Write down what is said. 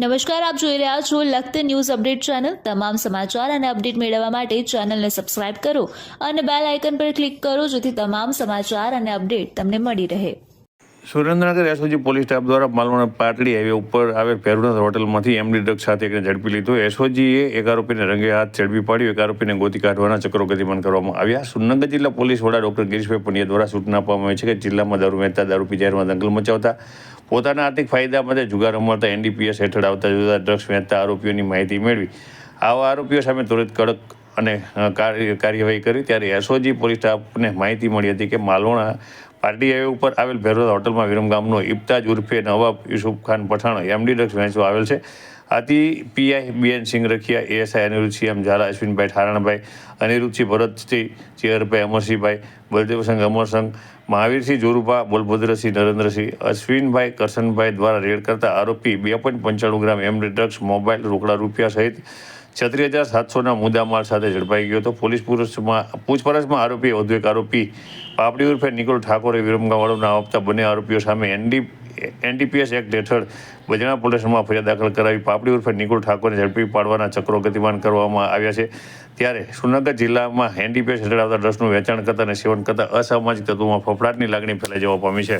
નમસ્કાર, આપ જોઈ રહ્યા છો લખત ન્યૂઝ અપડેટ ચેનલ. તમામ સમાચાર અને અપડેટ મેળવવા માટે ચેનલને સબસ્ક્રાઇબ કરો અને બેલ આઇકન પર ક્લિક કરો જેથી તમામ સમાચાર અને અપડેટ તમને મળી રહે. સુરેન્દ્રનગર એસઓજી પોલીસ સ્ટાફ દ્વારા માલવણ પાટલી હાઈવે ઉપર આવેલ પેરુનાથ હોટલમાંથી એમડી ડ્રગ સાથે એકને ઝડપી લીધો. એસઓજીએ એક આરોપીને રંગે હાથ ઝડપી પાડ્યો. એક આરોપીને ગોતી કાઢવાના ચક્રો ગતિમાન કરવામાં આવ્યા. સુરેન્દ્રનગર જિલ્લા પોલીસ વડા ડોક્ટર ગિરીશભાઈ પંડ્યા દ્વારા સૂચના આપવામાં આવી છે કે જિલ્લામાં દારૂ વહેતા દારૂ પી જાહેરમાં દંગલ મચાવતા પોતાના આર્થિક ફાયદા માટે જુગાર રમાડતા એનડીપીએસ હેઠળ આવતા જુદા ડ્રગ્સ વેચતા આરોપીઓની માહિતી મેળવી. આવા આરોપીઓ સામે તુરંત કડક અને કાર્યવાહી કરી. ત્યારે એસઓજી પોલીસ સ્ટાફને માહિતી મળી હતી કે માલવણા પાર્ટી હાઈવે ઉપર આવેલ ભેરોદ હોટલમાં વિરમગામનો ઇફતાજ ઉર્ફે નવાબ યુસુફ ખાન પઠાણ એમડી ડ્રગ્સ વેચવા આવેલ છે. આથી PI BN Singh Rakhiya, ASI Anirudhsinh M Zala, Ashwinbhai Tharanbhai, Anirudhsinh Bharatsinh, Cherbhai Amarsinhbhai Baldevsinh Amarsinh Mahavirsinh Jorubha, Bolbhadrasinh Narendrasinh, Ashwinbhai Karshanbhai દ્વારા રેડ કરતા આરોપી બે પોઈન્ટ પંચાણું ગ્રામ એમડી ડ્રગ્સ, મોબાઈલ રોકડા રૂપિયા સહિત છત્રીસ હજાર સાતસોના મુદ્દામાલ સાથે ઝડપાઈ ગયો હતો. પોલીસ પુરુષમાં પૂછપરછમાં આરોપી વધુ એક આરોપી પાપડી ઉર્ફે નિકોલ ઠાકોરે વિરમગાવાળો નામ આપતા બંને આરોપીઓ સામે એનડી, એનડીપીએસ એક્ટ હેઠળ બજણા પોલીસમાં ફરિયાદ દાખલ કરાવી પાપડી ઉર્ફે નિકુલ ઠાકોરને ઝડપી પાડવાના ચક્રો ગતિમાન કરવામાં આવ્યા છે. ત્યારે સુરનગર જિલ્લામાં એનડીપીએસ હેઠળ આવતા ડ્રગ્સનું વેચાણ કરતા અને સેવન કરતા અસામાજિક તત્વોમાં ફફડાટની લાગણી ફેલાઈ જવા પામી છે.